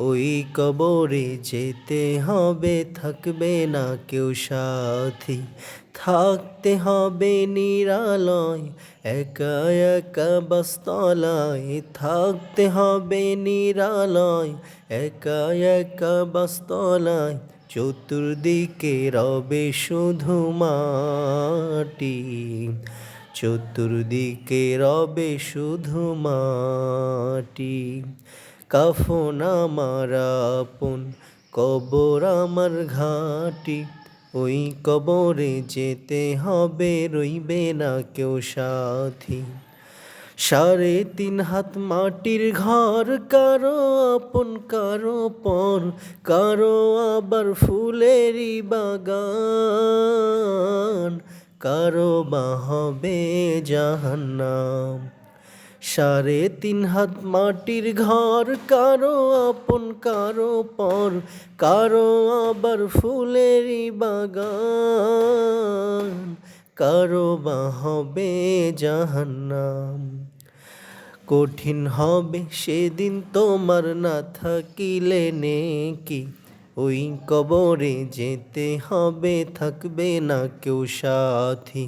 ওই কবরে যেতে হবে, থাকবে না কেউ সাথী। থাকতে হবে নিরালয়, একা একা বাস্তলায়। থাকতে হবে নিরালয়, একা একা বাস্তলায়। চতুর্দিকে রবে শুধু মাটি। চতুর্দিকে রবে শুধু মাটি। কাফন আমার আপন কবর আমার ঘাটি। ওই কবরে যেতে হবে, রইবে না কেউ সাথী। সাড়ে তিন হাত মাটির ঘর, কারও আপন, কারও পর, কারও আবার ফুলেরই বাগান। কারও বা হবে জাহান্নাম। সাড়ে তিন হাত মাটির ঘর, কারও আপন, কারও পর, কারও আবার ফুলেরই বাগান, কারও বা হবে জাহান্নাম। কঠিন হবে সেদিন তোমার না থাকিলে নেকি, ওই কবরে যেতে হবে, থাকবে না কেউ সাথী।